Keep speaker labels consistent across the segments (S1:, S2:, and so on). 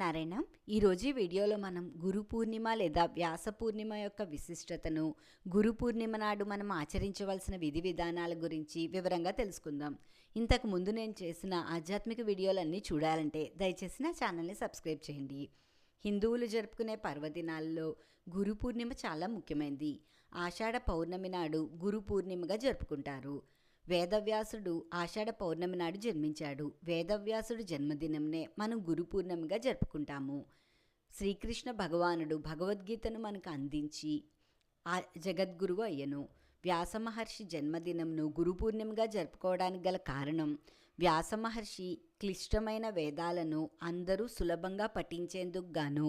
S1: నారాయణ ఈరోజు వీడియోలో మనం గురు పూర్ణిమ లేదా వ్యాస పూర్ణిమ యొక్క విశిష్టతను గురు పూర్ణిమ నాడు మనం ఆచరించవలసిన విధి విధానాల గురించి వివరంగా తెలుసుకుందాం ఇంతకు ముందు నేను చేసిన ఆధ్యాత్మిక వీడియోలన్నీ చూడాలంటే దయచేసి నా ఛానల్ని సబ్స్క్రైబ్ చేయండి హిందువులు జరుపుకునే పర్వదినాల్లో గురు పూర్ణిమ చాలా ముఖ్యమైనది ఆషాఢ పౌర్ణమి నాడు గురు పూర్ణిమగా జరుపుకుంటారు వేదవ్యాసుడు ఆషాఢ పౌర్ణమి నాడు జన్మించాడు వేదవ్యాసుడు జన్మదినంనే మనం గురు పూర్ణమిగా జరుపుకుంటాము శ్రీకృష్ణ భగవానుడు భగవద్గీతను మనకు అందించి ఆ జగద్గురువు అయ్యను వ్యాసమహర్షి జన్మదినంను గురు పూర్ణిమగా జరుపుకోవడానికి గల కారణం వ్యాసమహర్షి క్లిష్టమైన వేదాలను అందరూ సులభంగా పఠించేందుకు గాను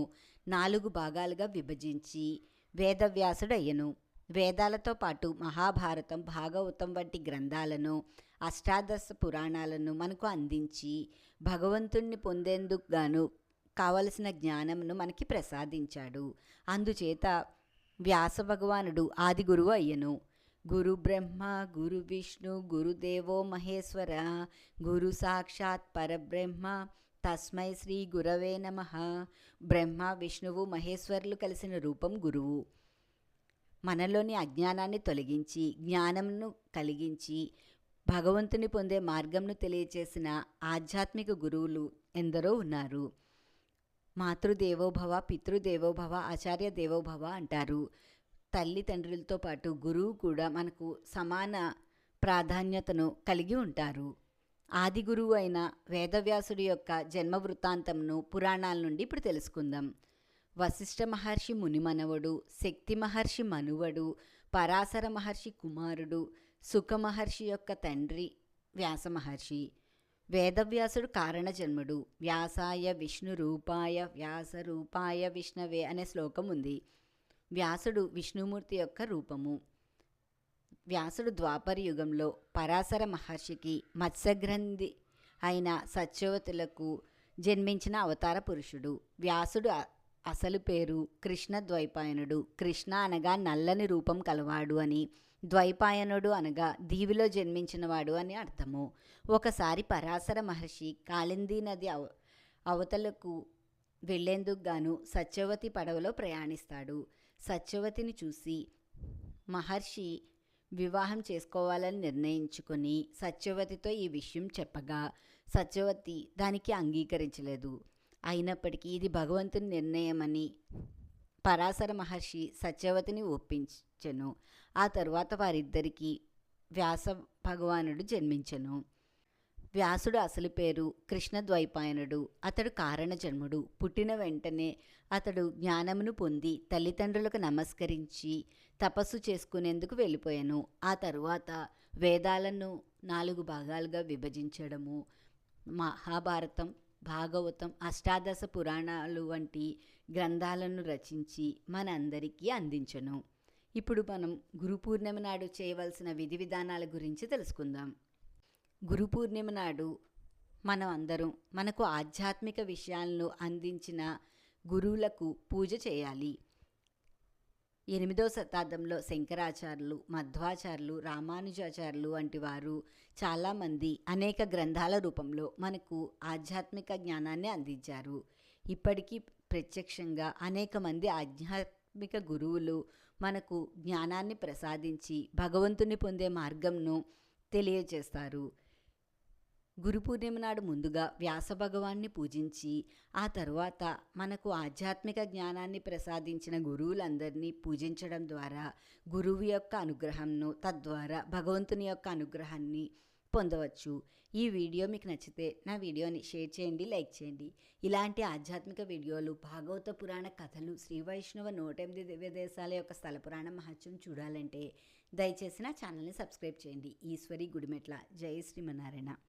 S1: నాలుగు భాగాలుగా విభజించి వేదవ్యాసుడయ్యను వేదాలతో పాటు మహాభారతం భాగవతం వంటి గ్రంథాలను అష్టాదశ పురాణాలను మనకు అందించి భగవంతుణ్ణి పొందేందుకు గాను కావలసిన జ్ఞానంను మనకి ప్రసాదించాడు అందుచేత వ్యాస భగవానుడు ఆది గురువు అయ్యను గురు బ్రహ్మ గురు విష్ణు గురుదేవో మహేశ్వర గురు సాక్షాత్ పరబ్రహ్మ తస్మై శ్రీ గురవే నమ బ్రహ్మ విష్ణువు మహేశ్వరులు కలిసిన రూపం గురువు మనలోని అజ్ఞానాన్ని తొలగించి జ్ఞానంను కలిగించి భగవంతుని పొందే మార్గంను తెలియచేసిన ఆధ్యాత్మిక గురువులు ఎందరో ఉన్నారు మాతృదేవోభవ పితృదేవోభవ ఆచార్య దేవోభవ అంటారు తల్లి తండ్రులతో పాటు గురువు కూడా మనకు సమాన ప్రాధాన్యతను కలిగి ఉంటారు ఆది గురువు అయిన వేదవ్యాసుడి యొక్క జన్మ వృత్తాంతంను పురాణాల నుండి ఇప్పుడు తెలుసుకుందాం వశిష్ఠ మహర్షి మునిమనవడు శక్తి మహర్షి మనువడు పరాశర మహర్షి కుమారుడు సుఖ మహర్షి యొక్క తండ్రి వ్యాస మహర్షి వేదవ్యాసుడు కారణజన్ముడు వ్యాసాయ విష్ణు రూపాయ వ్యాస రూపాయ విష్ణవే అనే శ్లోకం ఉంది వ్యాసుడు విష్ణుమూర్తి యొక్క రూపము వ్యాసుడు ద్వాపర యుగంలో పరాశర మహర్షికి మత్స్యగ్రంథి అయిన సత్యవతులకు జన్మించిన అవతార పురుషుడు వ్యాసుడు అసలు పేరు కృష్ణ ద్వైపాయనుడు కృష్ణ అనగా నల్లని రూపం కలవాడు అని ద్వైపాయనుడు అనగా దీవిలో జన్మించినవాడు అని అర్థము ఒకసారి పరాశర మహర్షి కాళిందీ నది అవ అవతలకు వెళ్లేందుకు గాను సత్యవతి పడవలో ప్రయాణిస్తాడు సత్యవతిని చూసి మహర్షి వివాహం చేసుకోవాలని నిర్ణయించుకుని సత్యవతితో ఈ విషయం చెప్పగా సత్యవతి దానికి అంగీకరించలేదు అయినప్పటికీ ఇది భగవంతుని నిర్ణయమని పరాశర మహర్షి సత్యవతిని ఒప్పించను ఆ తరువాత వారిద్దరికీ వ్యాస భగవానుడు జన్మించను వ్యాసుడు అసలు పేరు కృష్ణద్వైపాయనుడు అతడు కారణజన్ముడు పుట్టిన వెంటనే అతడు జ్ఞానమును పొంది తల్లిదండ్రులకు నమస్కరించి తపస్సు చేసుకునేందుకు వెళ్ళిపోయాను ఆ తరువాత వేదాలను నాలుగు భాగాలుగా విభజించడము మహాభారతం భాగవతం అష్టాదశ పురాణాలు వంటి గ్రంథాలను రచించి మనందరికీ అందించను ఇప్పుడు మనం గురు పూర్ణిమ నాడు చేయవలసిన విధి విధానాల గురించి తెలుసుకుందాం గురు పూర్ణిమ నాడు మనం అందరం మనకు ఆధ్యాత్మిక విషయాలను అందించిన గురువులకు పూజ చేయాలి ఎనిమిదో శతాబ్దంలో శంకరాచార్యులు మధ్వాచార్యులు రామానుజాచార్యులు వంటి వారు చాలామంది అనేక గ్రంథాల రూపంలో మనకు ఆధ్యాత్మిక జ్ఞానాన్ని అందించారు ఇప్పటికీ ప్రత్యక్షంగా అనేక మంది ఆధ్యాత్మిక గురువులు మనకు జ్ఞానాన్ని ప్రసాదించి భగవంతుని పొందే మార్గంను తెలియజేస్తారు గురు పూర్ణిమ నాడు ముందుగా వ్యాస భగవాన్ని పూజించి ఆ తరువాత మనకు ఆధ్యాత్మిక జ్ఞానాన్ని ప్రసాదించిన గురువులందరినీ పూజించడం ద్వారా గురువు యొక్క అనుగ్రహంను తద్వారా భగవంతుని యొక్క అనుగ్రహాన్ని పొందవచ్చు ఈ వీడియో మీకు నచ్చితే నా వీడియోని షేర్ చేయండి లైక్ చేయండి ఇలాంటి ఆధ్యాత్మిక వీడియోలు భాగవత పురాణ కథలు శ్రీ వైష్ణవ దివ్య దేశాల యొక్క స్థల పురాణ మహత్యం చూడాలంటే దయచేసి నా ఛానల్ని సబ్స్క్రైబ్ చేయండి ఈశ్వరి గుడిమెట్ల జయ శ్రీమనారాయణ